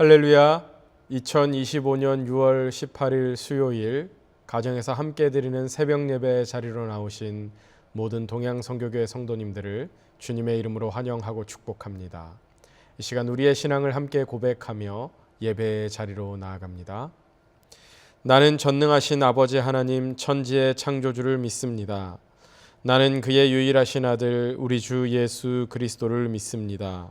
할렐루야. 2025년 6월 18일 수요일 가정에서 함께 드리는 새벽 예배 자리로 나오신 모든 동양 성교교회 성도님들을 주님의 이름으로 환영하고 축복합니다. 이 시간 우리의 신앙을 함께 고백하며 예배의 자리로 나아갑니다. 나는 전능하신 아버지 하나님 천지의 창조주를 믿습니다. 나는 그의 유일하신 아들 우리 주 예수 그리스도를 믿습니다.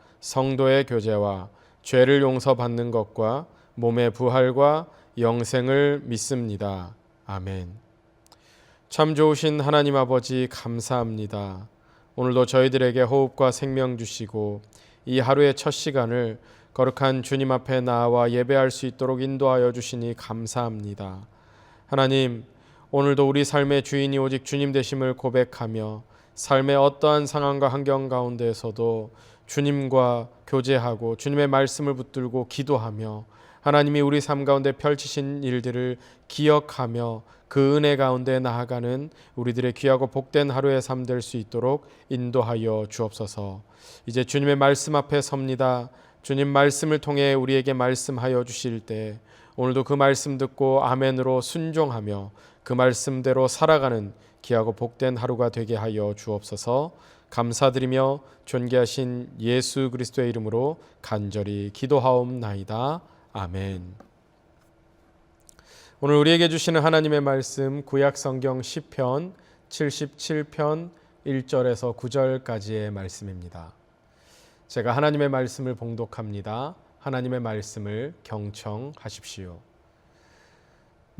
성도의 교제와 죄를 용서받는 것과 몸의 부활과 영생을 믿습니다. 아멘. 참 좋으신 하나님 아버지 감사합니다. 오늘도 저희들에게 호흡과 생명 주시고 이 하루의 첫 시간을 거룩한 주님 앞에 나와 예배할 수 있도록 인도하여 주시니 감사합니다. 하나님, 오늘도 우리 삶의 주인이 오직 주님 되심을 고백하며 삶의 어떠한 상황과 환경 가운데에서도 주님과 교제하고 주님의 말씀을 붙들고 기도하며 하나님이 우리 삶 가운데 펼치신 일들을 기억하며 그 은혜 가운데 나아가는 우리들의 귀하고 복된 하루의 삶 될 수 있도록 인도하여 주옵소서. 이제 주님의 말씀 앞에 섭니다. 주님 말씀을 통해 우리에게 말씀하여 주실 때 오늘도 그 말씀 듣고 아멘으로 순종하며 그 말씀대로 살아가는 귀하고 복된 하루가 되게 하여 주옵소서. 감사드리며 존귀하신 예수 그리스도의 이름으로 간절히 기도하옵나이다. 아멘. 오늘 우리에게 주시는 하나님의 말씀 구약 성경 시편 77편 1절에서 9절까지의 말씀입니다. 제가 하나님의 말씀을 봉독합니다. 하나님의 말씀을 경청하십시오.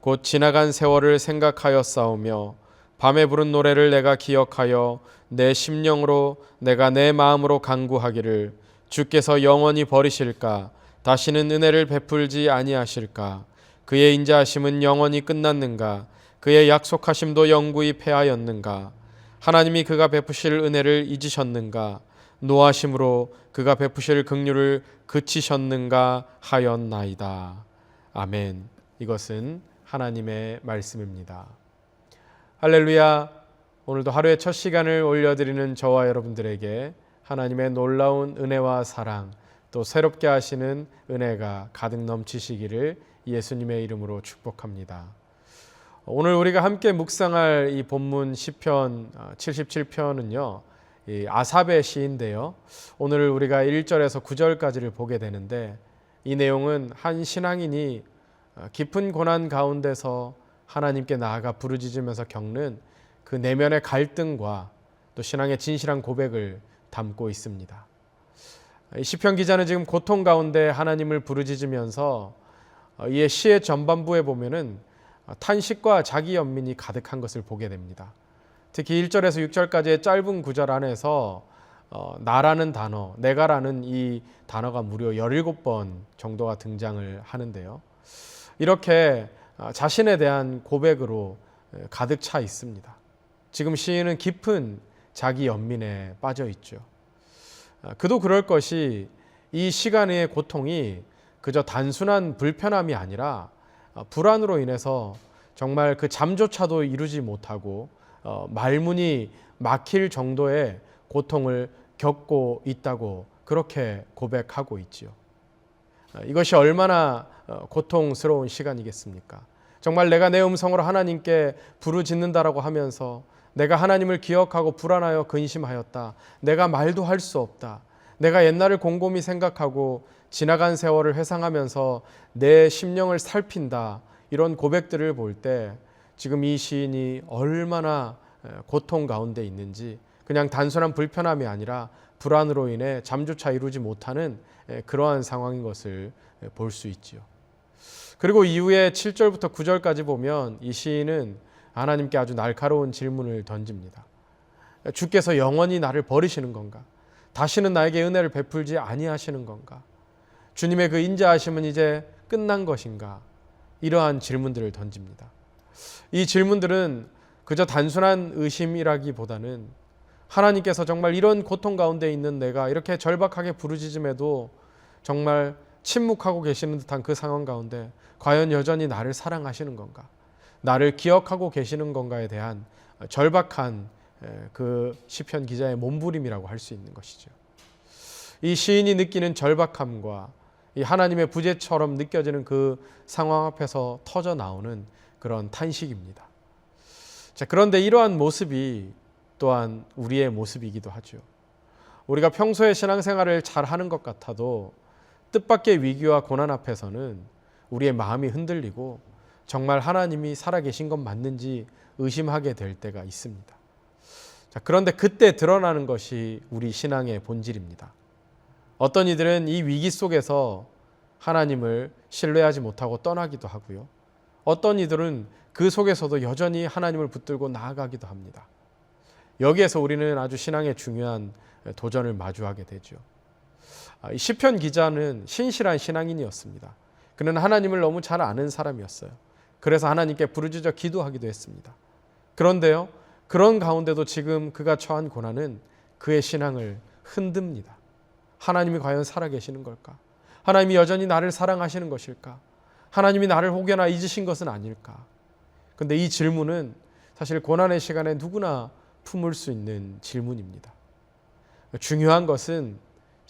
곧 지나간 세월을 생각하여 싸우며 밤에 부른 노래를 내가 기억하여 내 심령으로 내가 내 마음으로 간구하기를 주께서 영원히 버리실까? 다시는 은혜를 베풀지 아니하실까? 그의 인자하심은 영원히 끝났는가? 그의 약속하심도 영구히 패하였는가? 하나님이 그가 베푸실 은혜를 잊으셨는가? 노하심으로 그가 베푸실 긍휼을 그치셨는가 하였나이다. 아멘. 이것은 하나님의 말씀입니다. 할렐루야. 오늘도 하루의 첫 시간을 올려드리는 저와 여러분들에게 하나님의 놀라운 은혜와 사랑 또 새롭게 하시는 은혜가 가득 넘치시기를 예수님의 이름으로 축복합니다. 오늘 우리가 함께 묵상할 이 본문 시편 77편은요. 이 아삽의 시인데요. 오늘 우리가 1절에서 9절까지를 보게 되는데 이 내용은 한 신앙인이 깊은 고난 가운데서 하나님께 나아가 부르짖으면서 겪는 그 내면의 갈등과 또 신앙의 진실한 고백을 담고 있습니다. 시편 기자는 지금 고통 가운데 하나님을 부르짖으면서 이의 시의 전반부에 보면은 탄식과 자기 연민이 가득한 것을 보게 됩니다. 특히 1절에서 6절까지의 짧은 구절 안에서 어, 나라는 단어, 내가라는 이 단어가 무려 17번 정도가 등장을 하는데요. 이렇게 아, 자신에 대한 고백으로 가득 차 있습니다. 지금 시인은 깊은 자기 연민에 빠져 있죠. 아, 그도 그럴 것이 이 시간의 고통이 그저 단순한 불편함이 아니라 아, 불안으로 인해서 정말 그 잠조차도 이루지 못하고 어, 말문이 막힐 정도의 고통을 겪고 있다고 그렇게 고백하고 있지요. 이것이 얼마나 어, 고통스러운 시간이겠습니까? 정말 내가 내 음성으로 하나님께 부르짖는다라고 하면서 내가 하나님을 기억하고 불안하여 근심하였다. 내가 말도 할 수 없다. 내가 옛날을 곰곰이 생각하고 지나간 세월을 회상하면서 내 심령을 살핀다. 이런 고백들을 볼 때 지금 이 시인이 얼마나 고통 가운데 있는지 그냥 단순한 불편함이 아니라 불안으로 인해 잠조차 이루지 못하는 그러한 상황인 것을 볼 수 있지요. 그리고 이후에 7절부터 9절까지 보면 이 시인은 하나님께 아주 날카로운 질문을 던집니다. 주께서 영원히 나를 버리시는 건가? 다시는 나에게 은혜를 베풀지 아니하시는 건가? 주님의 그 인자하심은 이제 끝난 것인가? 이러한 질문들을 던집니다. 이 질문들은 그저 단순한 의심이라기보다는 하나님께서 정말 이런 고통 가운데 있는 내가 이렇게 절박하게 부르짖음에도 정말 침묵하고 계시는 듯한 그 상황 가운데 과연 여전히 나를 사랑하시는 건가? 나를 기억하고 계시는 건가에 대한 절박한 그 시편 기자의 몸부림이라고 할 수 있는 것이죠. 이 시인이 느끼는 절박함과 이 하나님의 부재처럼 느껴지는 그 상황 앞에서 터져 나오는 그런 탄식입니다. 자, 그런데 이러한 모습이 또한 우리의 모습이기도 하죠. 우리가 평소에 신앙생활을 잘 하는 것 같아도 뜻밖의 위기와 고난 앞에서는 우리의 마음이 흔들리고 정말 하나님이 살아계신 것 맞는지 의심하게 될 때가 있습니다. 자, 그런데 그때 드러나는 것이 우리 신앙의 본질입니다. 어떤 이들은 이 위기 속에서 하나님을 신뢰하지 못하고 떠나기도 하고요. 어떤 이들은 그 속에서도 여전히 하나님을 붙들고 나아가기도 합니다. 여기에서 우리는 아주 신앙의 중요한 도전을 마주하게 되죠. 아, 시편 기자는 신실한 신앙인이었습니다. 그는 하나님을 너무 잘 아는 사람이었어요. 그래서 하나님께 부르짖어 기도하기도 했습니다. 그런데요, 그런 가운데도 지금 그가 처한 고난은 그의 신앙을 흔듭니다. 하나님이 과연 살아계시는 걸까? 하나님이 여전히 나를 사랑하시는 것일까? 하나님이 나를 혹여나 잊으신 것은 아닐까? 근데 이 질문은 사실 고난의 시간에 누구나 품을 수 있는 질문입니다. 중요한 것은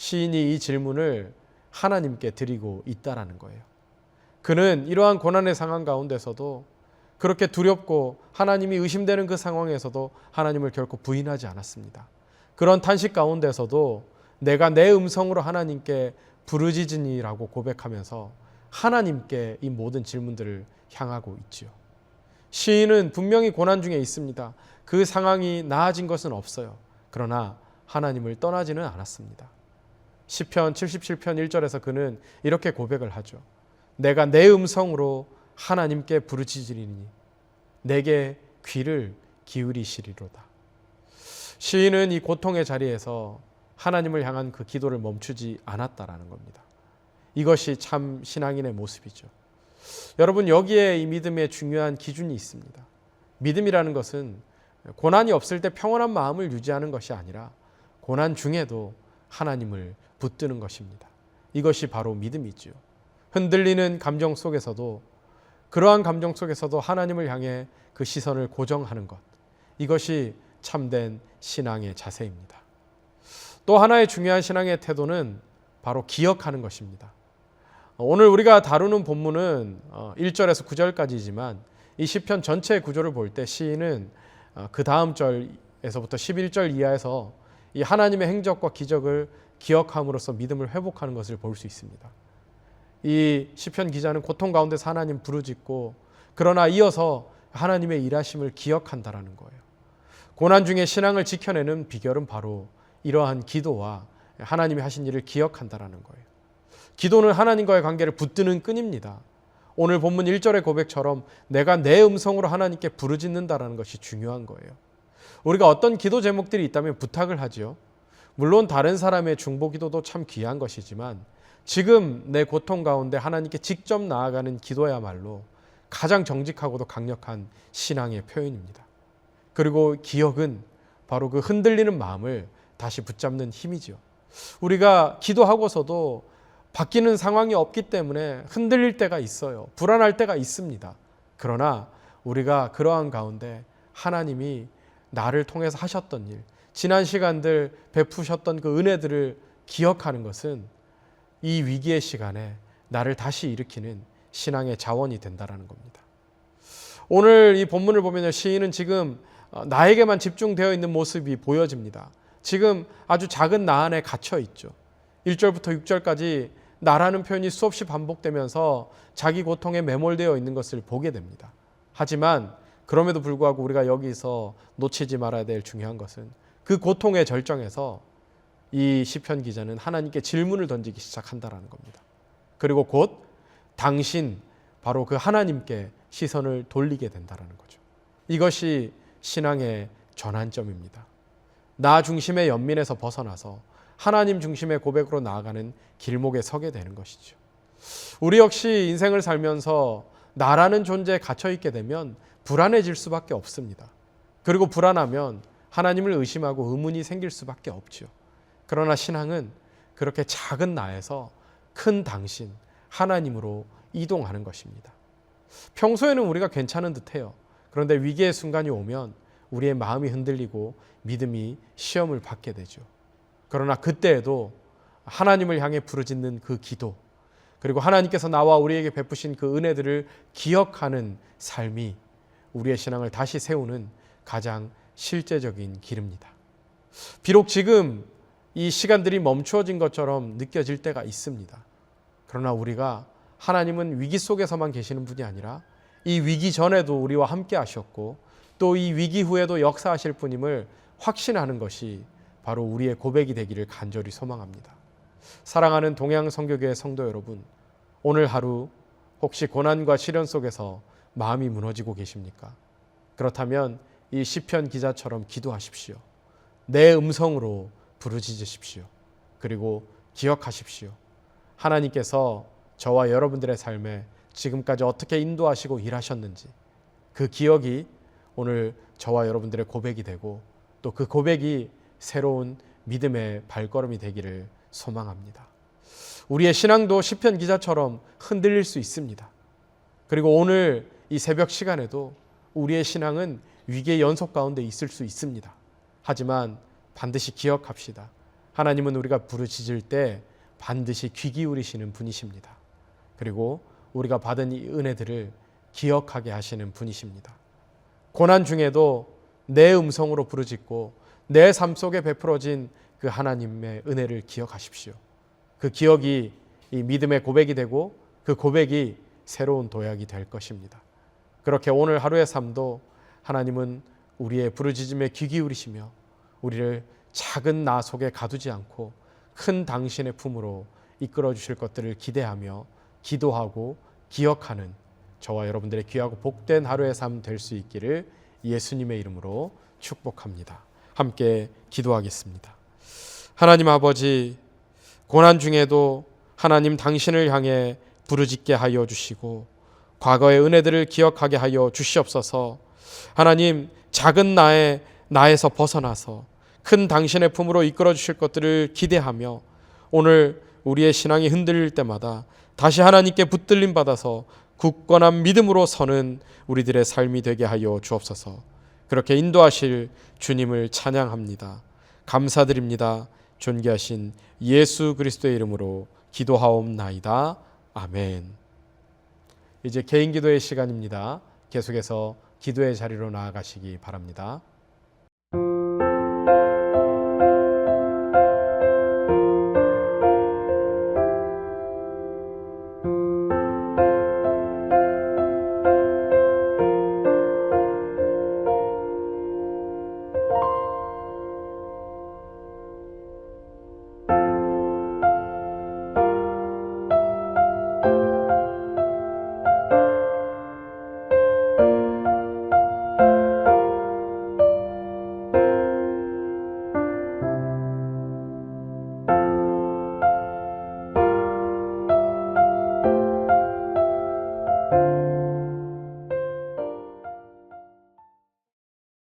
시인이 이 질문을 하나님께 드리고 있다라는 거예요. 그는 이러한 고난의 상황 가운데서도 그렇게 두렵고 하나님이 의심되는 그 상황에서도 하나님을 결코 부인하지 않았습니다. 그런 탄식 가운데서도 내가 내 음성으로 하나님께 부르짖으니라고 고백하면서 하나님께 이 모든 질문들을 향하고 있지요. 시인은 분명히 고난 중에 있습니다. 그 상황이 나아진 것은 없어요. 그러나 하나님을 떠나지는 않았습니다. 시편 77편 1절에서 그는 이렇게 고백을 하죠. 내가 내 음성으로 하나님께 부르짖으리니 내게 귀를 기울이시리로다. 시인은 이 고통의 자리에서 하나님을 향한 그 기도를 멈추지 않았다라는 겁니다. 이것이 참 신앙인의 모습이죠. 여러분 여기에 이 믿음의 중요한 기준이 있습니다. 믿음이라는 것은 고난이 없을 때 평온한 마음을 유지하는 것이 아니라 고난 중에도 하나님을 붙드는 것입니다. 이것이 바로 믿음이지요. 흔들리는 감정 속에서도 그러한 감정 속에서도 하나님을 향해 그 시선을 고정하는 것. 이것이 참된 신앙의 자세입니다. 또 하나의 중요한 신앙의 태도는 바로 기억하는 것입니다. 오늘 우리가 다루는 본문은 1절에서 어, 9절까지지만 이 시편 전체 구조를 볼 때 시인은 어, 그 다음 절에서부터 11절 이하에서 이 하나님의 행적과 기적을 기억함으로써 믿음을 회복하는 것을 볼 수 있습니다. 이 시편 기자는 고통 가운데서 하나님 부르짖고 그러나 이어서 하나님의 일하심을 기억한다라는 거예요. 고난 중에 신앙을 지켜내는 비결은 바로 이러한 기도와 하나님이 하신 일을 기억한다라는 거예요. 기도는 하나님과의 관계를 붙드는 끈입니다. 오늘 본문 1절의 고백처럼 내가 내 음성으로 하나님께 부르짖는다라는 것이 중요한 거예요. 우리가 어떤 기도 제목들이 있다면 부탁을 하지요. 물론 다른 사람의 중보 기도도 참 귀한 것이지만 지금 내 고통 가운데 하나님께 직접 나아가는 기도야말로 가장 정직하고도 강력한 신앙의 표현입니다. 그리고 기억은 바로 그 흔들리는 마음을 다시 붙잡는 힘이죠. 우리가 기도하고서도 바뀌는 상황이 없기 때문에 흔들릴 때가 있어요. 불안할 때가 있습니다. 그러나 우리가 그러한 가운데 하나님이 나를 통해서 하셨던 일, 지난 시간들 베푸셨던 그 은혜들을 기억하는 것은 이 위기의 시간에 나를 다시 일으키는 신앙의 자원이 된다라는 겁니다. 오늘 이 본문을 보면 시인은 지금 어, 나에게만 집중되어 있는 모습이 보여집니다. 지금 아주 작은 나 안에 갇혀 있죠. 1절부터 6절까지 나라는 표현이 수없이 반복되면서 자기 고통에 매몰되어 있는 것을 보게 됩니다. 하지만 그럼에도 불구하고 우리가 여기서 놓치지 말아야 될 중요한 것은 그 고통의 절정에서 이 시편 기자는 하나님께 질문을 던지기 시작한다라는 겁니다. 그리고 곧 당신 바로 그 하나님께 시선을 돌리게 된다라는 거죠. 이것이 신앙의 전환점입니다. 나 중심의 연민에서 벗어나서 하나님 중심의 고백으로 나아가는 길목에 서게 되는 것이죠. 우리 역시 인생을 살면서 나라는 존재에 갇혀 있게 되면 불안해질 수밖에 없습니다. 그리고 불안하면 하나님을 의심하고 의문이 생길 수밖에 없죠. 그러나 신앙은 그렇게 작은 나에서 큰 당신 하나님으로 이동하는 것입니다. 평소에는 우리가 괜찮은 듯해요. 그런데 위기의 순간이 오면 우리의 마음이 흔들리고 믿음이 시험을 받게 되죠. 그러나 그때에도 하나님을 향해 부르짖는 그 기도, 그리고 하나님께서 나와 우리에게 베푸신 그 은혜들을 기억하는 삶이 우리의 신앙을 다시 세우는 가장 실제적인 길입니다. 비록 지금 이 시간들이 멈추어진 것처럼 느껴질 때가 있습니다. 그러나 우리가 하나님은 위기 속에서만 계시는 분이 아니라 이 위기 전에도 우리와 함께 하셨고 또 이 위기 후에도 역사하실 분임을 확신하는 것이 바로 우리의 고백이 되기를 간절히 소망합니다. 사랑하는 동양 성교교회 성도 여러분, 오늘 하루 혹시 고난과 시련 속에서 마음이 무너지고 계십니까? 그렇다면 이 시편 기자처럼 기도하십시오. 내 음성으로 부르짖으십시오. 그리고 기억하십시오. 하나님께서 저와 여러분들의 삶에 지금까지 어떻게 인도하시고 일하셨는지 그 기억이 오늘 저와 여러분들의 고백이 되고 또 그 고백이 새로운 믿음의 발걸음이 되기를 소망합니다. 우리의 신앙도 시편 기자처럼 흔들릴 수 있습니다. 그리고 오늘 이 새벽 시간에도 우리의 신앙은 위기의 연속 가운데 있을 수 있습니다. 하지만 반드시 기억합시다. 하나님은 우리가 부르짖을 때 반드시 귀 기울이시는 분이십니다. 그리고 우리가 받은 이 은혜들을 기억하게 하시는 분이십니다. 고난 중에도 내 음성으로 부르짖고 내 삶 속에 베풀어진 그 하나님의 은혜를 기억하십시오. 그 기억이 이 믿음의 고백이 되고 그 고백이 새로운 도약이 될 것입니다. 그렇게 오늘 하루의 삶도 하나님은 우리의 부르짖음에 귀 기울이시며 우리를 작은 나 속에 가두지 않고 큰 당신의 품으로 이끌어 주실 것들을 기대하며 기도하고 기억하는 저와 여러분들의 귀하고 복된 하루의 삶 될 수 있기를 예수님의 이름으로 축복합니다. 함께 기도하겠습니다. 하나님 아버지 고난 중에도 하나님 당신을 향해 부르짖게 하여 주시고 과거의 은혜들을 기억하게 하여 주시옵소서. 하나님 작은 나의 나에서 벗어나서 큰 당신의 품으로 이끌어 주실 것들을 기대하며 오늘 우리의 신앙이 흔들릴 때마다 다시 하나님께 붙들림 받아서 굳건한 믿음으로 서는 우리들의 삶이 되게 하여 주옵소서. 그렇게 인도하실 주님을 찬양합니다. 감사드립니다. 존귀하신 예수 그리스도의 이름으로 기도하옵나이다. 아멘. 이제 개인 기도의 시간입니다. 계속해서 기도의 자리로 나아가시기 바랍니다.